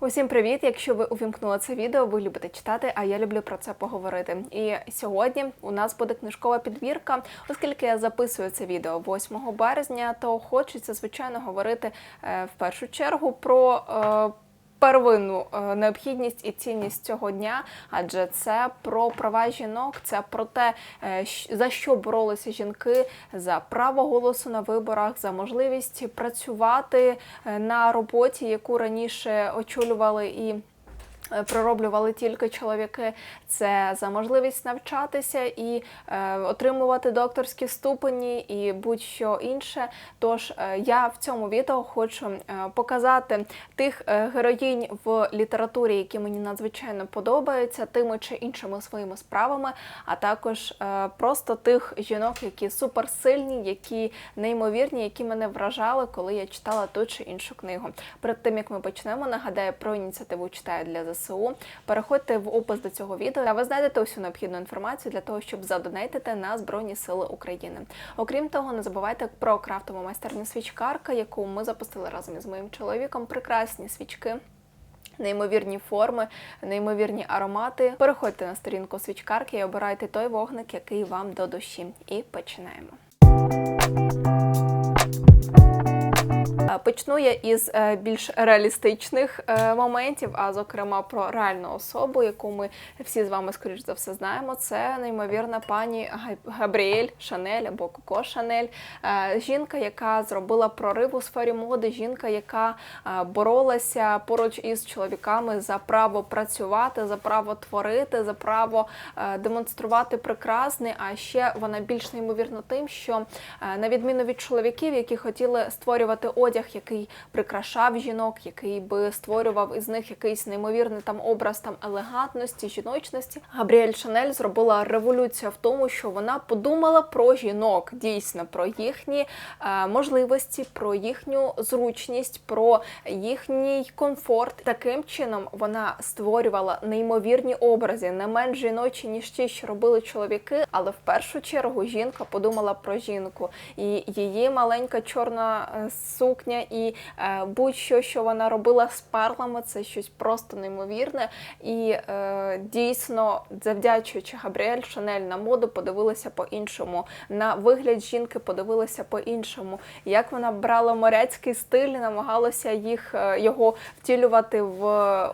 Усім привіт! Якщо ви увімкнули це відео, ви любите читати, а я люблю про це поговорити. І сьогодні у нас буде книжкова підбірка, оскільки я записую це відео 8 березня, то хочеться звичайно говорити е, в першу чергу про. Первинну е, необхідність і цінність цього дня, адже це про права жінок, це про те, е, за що боролися жінки, за право голосу на виборах, за можливість працювати е, на роботі, яку раніше очолювали і. Е, Пророблювали тільки чоловіки, це за можливість навчатися і е, отримувати докторські ступені і будь-що інше. Тож е, я в цьому відео хочу е, показати тих е, героїнь в літературі, які мені надзвичайно подобаються, тими чи іншими своїми справами, а також е, просто тих жінок, які суперсильні, які неймовірні, які мене вражали, коли я читала ту чи іншу книгу. Перед тим як ми почнемо, нагадаю про ініціативу читаю для ЗСУ. Переходьте в опис до цього відео, а ви знайдете усю необхідну інформацію для того, щоб задонатити на Збройні Сили України. Окрім того, не забувайте про крафтову майстерню свічкарка, яку ми запустили разом із моїм чоловіком. Прекрасні свічки. Неймовірні форми, неймовірні аромати. Переходьте на сторінку свічкарки і обирайте той вогник, який вам до душі. І починаємо. Е, Почну я із е, більш реалістичних е, моментів, а зокрема про реальну особу, яку ми всі з вами, скоріш за все, знаємо. Це неймовірна пані Габріель Шанель або Коко Шанель. Жінка, яка зробила прорив у сфері моди, жінка, яка боролася поруч із чоловіками за право працювати, за право творити, за право демонструвати прекрасне. А ще вона більш неймовірна тим, що на відміну від чоловіків, які хотіли створювати одяг, який прикрашав жінок, який би створював із них якийсь неймовірний там образ там елегантності, жіночності. Габріель Шанель зробила революцію в тому, що вона подумала про жінок, дійсно про їхні е, можливості, про їхню зручність, про їхній комфорт. Таким чином вона створювала неймовірні образи, не менш жіночі, ніж ті, що робили чоловіки. Але в першу чергу жінка подумала про жінку, і її маленька чорна е, сукня, і е, будь-що, що вона робила з перлами, це щось просто неймовірне. І е, дійсно, завдячуючи Габріель Шанель на моду, подивилися по-іншому. На вигляд жінки подивилися по-іншому. Як вона брала моряцький стиль, і намагалася їх е, його втілювати в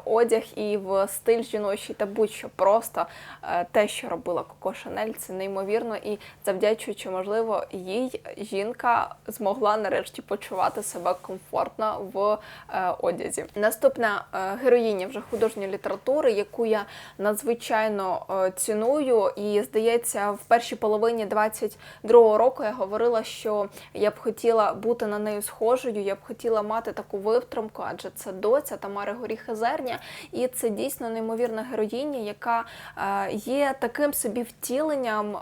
одяг і в стиль жіночий та будь-що просто е, те, що робила Коко Шанель, це неймовірно. І завдячуючи, можливо, їй жінка змогла нарешті почувати себе комфортно в е, одязі. Наступна е, героїня вже художньої літератури, яку я надзвичайно е, ціную, і здається, в першій половині 22-го року я говорила, що я б хотіла бути на неї схожою, я б хотіла мати таку витримку, адже це доця Тамари Горіхи Зерня, і це дійсно неймовірна героїня, яка є таким собі втіленням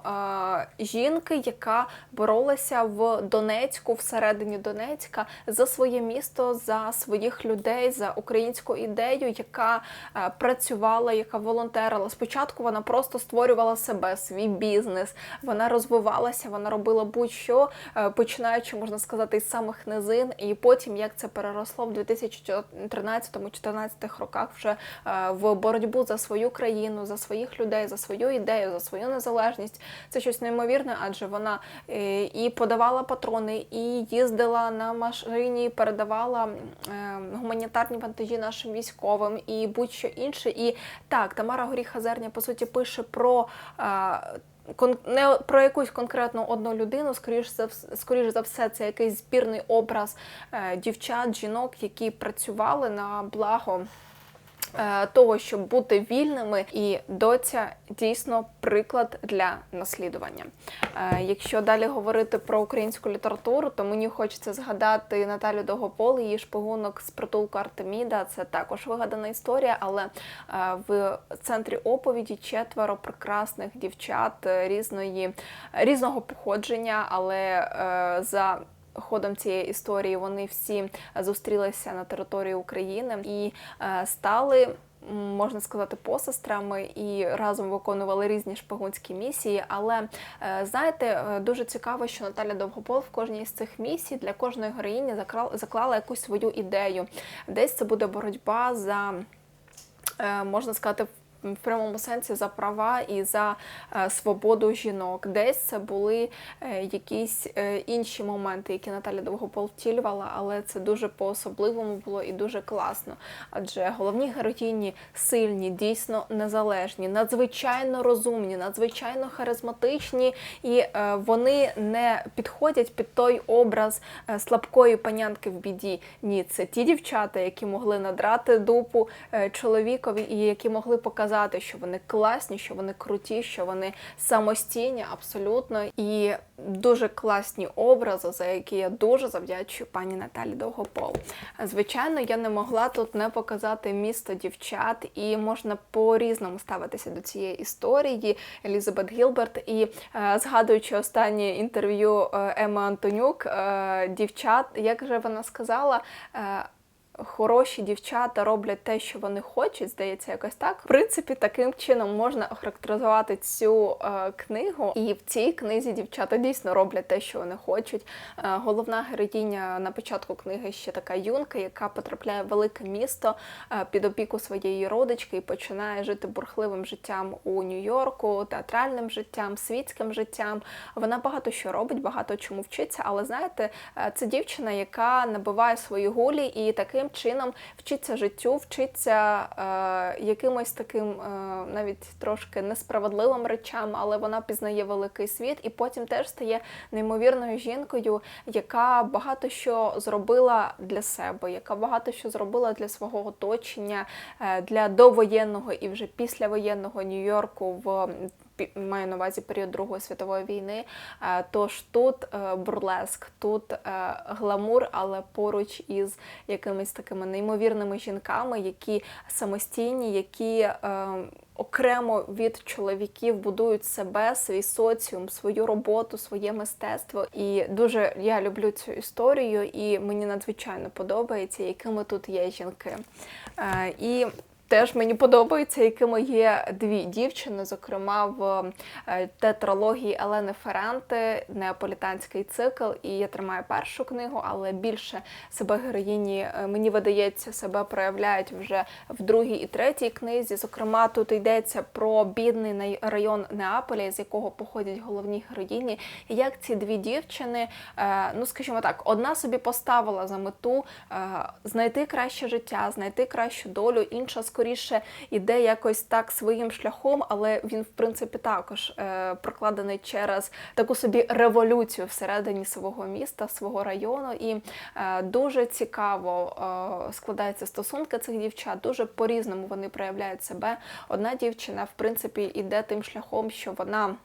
жінки, яка боролася в Донецьку, всередині Донецька, за своє місто, за своїх людей, за українську ідею, яка е, працювала, яка волонтерила. Спочатку вона просто створювала себе, свій бізнес, вона розвивалася, вона робила будь-що, е, починаючи, можна сказати, із самих низин, і потім як це переросло в 2013-2014 роках вже е, в боротьбу за свою країну, за своїх людей, за свою ідею, за свою незалежність. Це щось неймовірне, адже вона і подавала патрони, і їздила на машині, передавала е, гуманітарні вантажі нашим військовим і будь-що інше. І так, Тамара Горіха Зерня по суті пише про. е, не про якусь конкретну одну людину, скоріш за скоріш за все, це якийсь збірний образ е, дівчат, жінок, які працювали на благо того, щоб бути вільними, і доця дійсно приклад для наслідування. Е, Якщо далі говорити про українську літературу, то мені хочеться згадати Наталю Довгопол, її шпигунок з притулку Артеміда. Це також вигадана історія, але е, в центрі оповіді четверо прекрасних дівчат е, різної різного походження, але е, за ходом цієї історії вони всі зустрілися на території України і е, стали можна сказати, посестрами і разом виконували різні шпигунські місії. Але е, знаєте, е, дуже цікаво, що Наталя Довгопол в кожній з цих місій для кожної героїні заклала якусь свою ідею. Десь це буде боротьба за можна сказати, в прямому сенсі за права і за е, свободу жінок. Десь це були е, якісь е, інші моменти, які Наталя Довгопол втілювала, але це дуже по-особливому було і дуже класно. Адже головні героїні сильні, дійсно незалежні, надзвичайно розумні, надзвичайно харизматичні, і вони не підходять під той образ слабкої панянки в біді. Ні, це ті дівчата, які могли надрати дупу чоловікові і які могли показати, що вони класні, що вони круті, що вони самостійні абсолютно. І дуже класні образи, за які я дуже завдячую пані Наталі Довгопол. Звичайно, я не могла тут не показати місто дівчат, і можна по-різному ставитися до цієї історії. Елізабет Гілберт, і е, згадуючи останнє інтерв'ю е, Еми Антонюк, е, дівчат, як же вона сказала. Хороші дівчата роблять те, що вони хочуть, здається, якось так. В принципі, таким чином можна охарактеризувати цю е, книгу. І в цій книзі дівчата дійсно роблять те, що вони хочуть. Е, головна героїня на початку книги ще така юнка, яка потрапляє в велике місто е, під опіку своєї родички і починає жити бурхливим життям у Нью-Йорку, театральним життям, світським життям. Вона багато що робить, багато чому вчиться, але знаєте, е, це дівчина, яка набиває свої гулі і таким чином вчиться життю, вчиться е, якимось таким е, навіть трошки несправедливим речам, але вона пізнає великий світ і потім теж стає неймовірною жінкою, яка багато що зробила для себе, яка багато що зробила для свого оточення, е, для довоєнного і вже післявоєнного Нью-Йорку в маю на увазі період Другої світової війни. Е, Тож тут е, бурлеск, тут е, гламур, але поруч із якимись такими неймовірними жінками, які самостійні, які окремо від чоловіків будують себе, свій соціум, свою роботу, своє мистецтво. І дуже я люблю цю історію, і мені надзвичайно подобається, якими тут є жінки. І Теж мені подобається, якими є дві дівчини, зокрема в е, тетралогії Елени Ференти, неаполітанський цикл. І я тримаю першу книгу, але більше себе героїні, е, мені видається, себе проявляють вже в другій і третій книзі. Зокрема, тут йдеться про бідний район Неаполя, з якого походять головні героїні. І як ці дві дівчини, е, ну скажімо так, одна собі поставила за мету знайти краще життя, знайти кращу долю, інша скоріше іде якось так своїм шляхом, але він, в принципі, також е, прокладений через таку собі революцію всередині свого міста, свого району. І е, дуже цікаво е, складаються стосунки цих дівчат, дуже по-різному вони проявляють себе. Одна дівчина, в принципі, іде тим шляхом, що вона.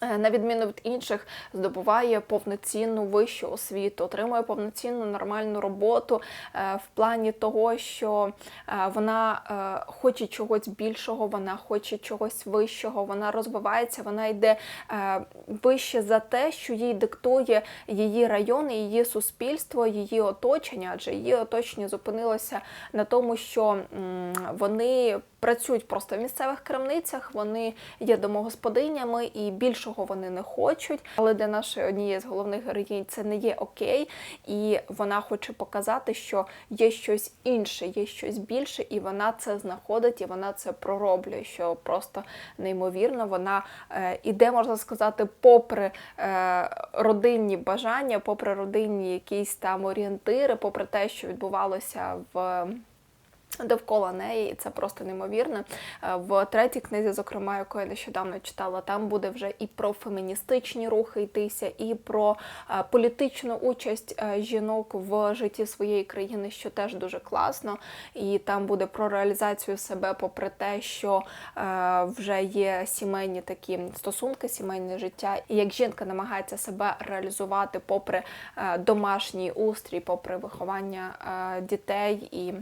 Е, На відміну від інших, здобуває повноцінну вищу освіту, отримує повноцінну нормальну роботу е, в плані того, що е, вона хоче чогось більшого, вона хоче чогось вищого, вона розвивається, вона йде вище за те, що їй диктує її район, її суспільство, її оточення, адже її оточення зупинилося на тому, що вони працюють просто в місцевих крамницях, вони є домогосподинями і більшого вони не хочуть. Але для нашої однієї з головних героїнь це не є окей, і вона хоче показати, що є щось інше, є щось більше, і вона це знаходить, і вона це пророблює, що просто неймовірно. Вона е, іде, можна сказати, попри е, родинні бажання, попри родинні якісь там орієнтири, попри те, що відбувалося в. Довкола неї, і це просто неймовірно. Е, В третій книзі, зокрема, яку я нещодавно читала, там буде вже і про феміністичні рухи йтися, і про е, політичну участь е, жінок в житті своєї країни, що теж дуже класно. І там буде про реалізацію себе, попри те, що вже є сімейні такі стосунки, сімейне життя, і як жінка намагається себе реалізувати попри домашній устрій, попри виховання дітей і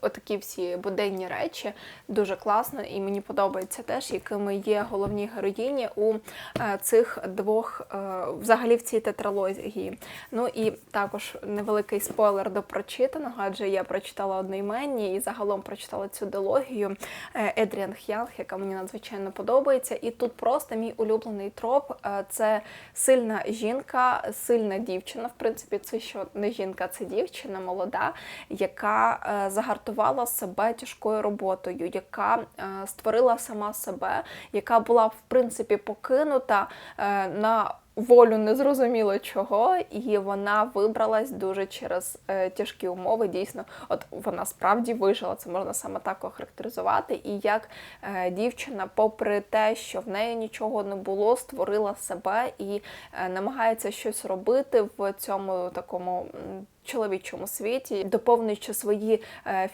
Отакі всі буденні речі дуже класно, і мені подобається теж, якими є головні героїні у е, цих двох, е, взагалі в цій тетралогії. Ну і також невеликий спойлер до прочитаного, адже я прочитала одноіменні і загалом прочитала цю дилогію е, Едріан Х'янг, яка мені надзвичайно подобається. І тут просто мій улюблений троп е, це сильна жінка, сильна дівчина. В принципі, це що не жінка, це дівчина молода, яка е, загартувала себе тяжкою роботою, яка е, створила сама себе, яка була в принципі покинута е, на волю незрозуміло чого, і вона вибралась дуже через е, тяжкі умови. Дійсно, от вона справді вижила, це можна саме так охарактеризувати. І як е, дівчина, попри те, що в неї нічого не було, створила себе і е, намагається щось робити в цьому такому чоловічому світі, доповнюючи свої. е,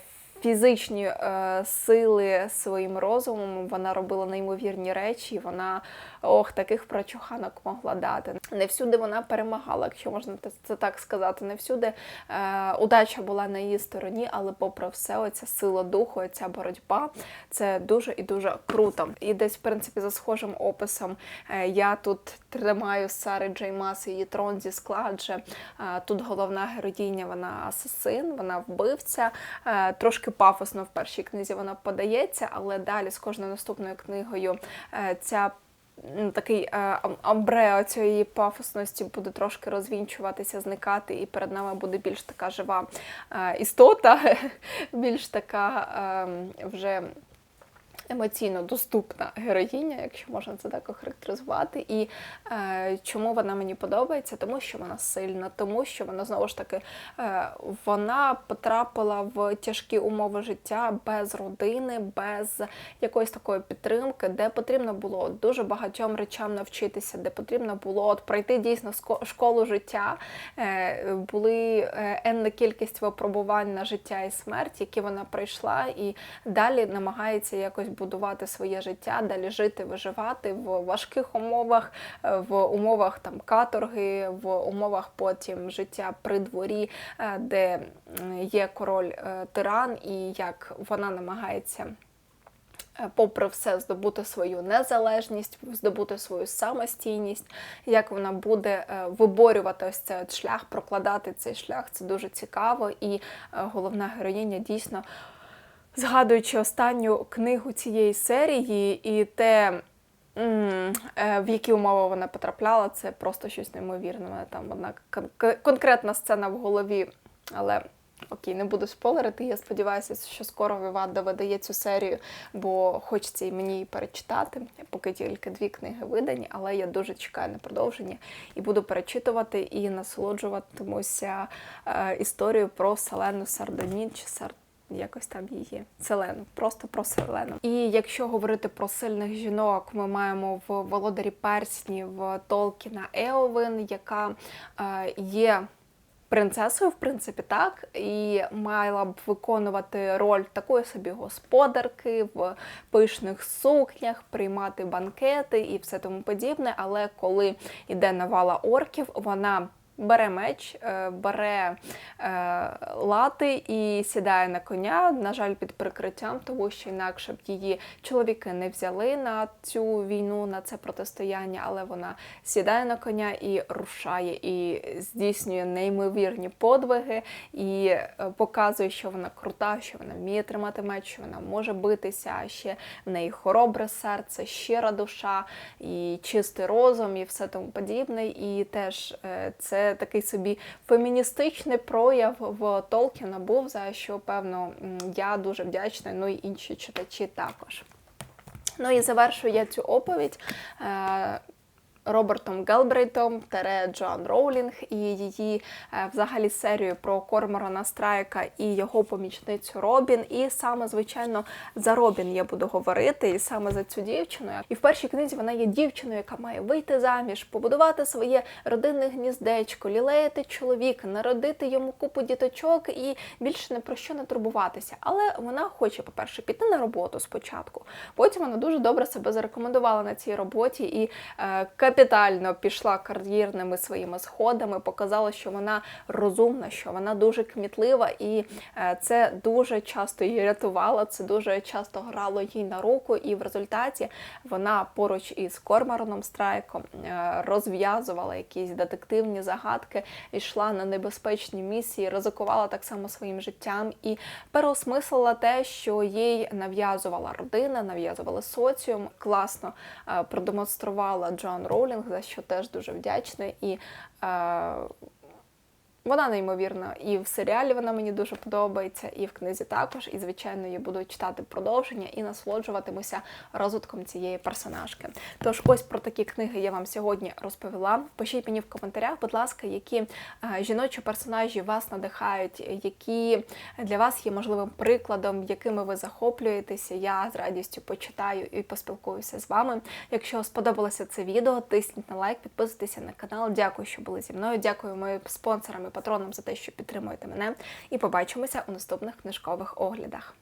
Фізичні е, сили своїм розумом вона робила неймовірні речі. Вона ох, таких прочуханок могла дати. Не всюди вона перемагала, якщо можна це так сказати. Не всюди е, удача була на її стороні, але попри все, оця сила духу, оця боротьба це дуже і дуже круто. І десь, в принципі, за схожим описом е, я тут тримаю Сари Джеймас її трон зі скла, адже тут головна героїня, вона асасин, вона вбивця. Трошки пафосно в першій книзі вона подається, але далі з кожною наступною книгою е, ця такий е, ам- цієї пафосності буде трошки розвінчуватися, зникати, і перед нами буде більш така жива е, істота, більш така е, вже емоційно доступна героїня, якщо можна це так охарактеризувати. І е, чому вона мені подобається? Тому що вона сильна, тому що вона знову ж таки е, вона потрапила в тяжкі умови життя без родини, без якоїсь такої підтримки, де потрібно було дуже багатьом речам навчитися, де потрібно було от пройти дійсно школу життя. Е, були е, енна кількість випробувань на життя і смерть, які вона пройшла, і далі намагається якось будувати своє життя, далі жити, виживати в важких умовах, е, в умовах там каторги, в умовах потім життя при дворі, е, де є король е, тиран, і як вона намагається попри все, здобути свою незалежність, здобути свою самостійність, як вона буде виборювати ось цей шлях, прокладати цей шлях, це дуже цікаво. І головна героїня дійсно, згадуючи останню книгу цієї серії і те. е, В які умови вона потрапляла, це просто щось неймовірне. У мене Там одна кон- конкретна сцена в голові, але Окей, не буду спойлерити. Я сподіваюся, що скоро Віват доведає цю серію, бо хочеться і мені її перечитати, поки тільки дві книги видані, але я дуже чекаю на продовження і буду перечитувати і насолоджуватимуся е, історією про Селену Сардонін чи Сар. Якось там її Селену, просто про Селену. І якщо говорити про сильних жінок, ми маємо в Володарі Перснів Толкіна Еовин, яка е, є принцесою, в принципі, так, і мала б виконувати роль такої собі господарки в пишних сукнях, приймати банкети і все тому подібне. Але коли йде навала орків, вона бере меч, е, бере е, лати і сідає на коня. На жаль, під прикриттям, тому що інакше б її чоловіки не взяли на цю війну, на це протистояння, але вона сідає на коня і рушає, і здійснює неймовірні подвиги, і е, показує, що вона крута, що вона вміє тримати меч, що вона може битися, ще в неї хоробре серце, щира душа, і чистий розум, і все тому подібне. І теж е, такий собі феміністичний прояв в Толкіна був, за що, певно, я дуже вдячна, ну і інші читачі також. Ну і завершую я цю оповідь. Е, Робертом Гелбрейтом, Тере Джоан Роулінг і її е, взагалі серію про Корморана Страйка і його помічницю Робін. І саме, звичайно, за Робін я буду говорити, і саме за цю дівчину. І в першій книзі вона є дівчиною, яка має вийти заміж, побудувати своє родинне гніздечко, лілеяти чоловіка, народити йому купу діточок і більше не про що не турбуватися. Але вона хоче, по-перше, піти на роботу спочатку. Потім вона дуже добре себе зарекомендувала на цій роботі і е, капітально пішла кар'єрними своїми сходами, показала, що вона розумна, що вона дуже кмітлива, і е, це дуже часто її рятувало, це дуже часто грало їй на руку, і в результаті вона поруч із Кормароном Страйком е, розв'язувала якісь детективні загадки, йшла на небезпечні місії, ризикувала так само своїм життям і переосмислила те, що їй нав'язувала родина, нав'язували соціум. Класно е, продемонструвала Джоан Роулінг, за що теж дуже вдячна. І е, вона неймовірна. І в серіалі вона мені дуже подобається, і в книзі також. І, звичайно, я буду читати продовження і насолоджуватимуся розвитком цієї персонажки. Тож, ось про такі книги я вам сьогодні розповіла. Пишіть мені в коментарях, будь ласка, які е, жіночі персонажі вас надихають, які для вас є можливим прикладом, якими ви захоплюєтеся. Я з радістю почитаю і поспілкуюся з вами. Якщо сподобалося це відео, тисніть на лайк, підписуйтеся на канал. Дякую, що були зі мною. Дякую моїм спонсорам патронам за те, що підтримуєте мене. І побачимося у наступних книжкових оглядах.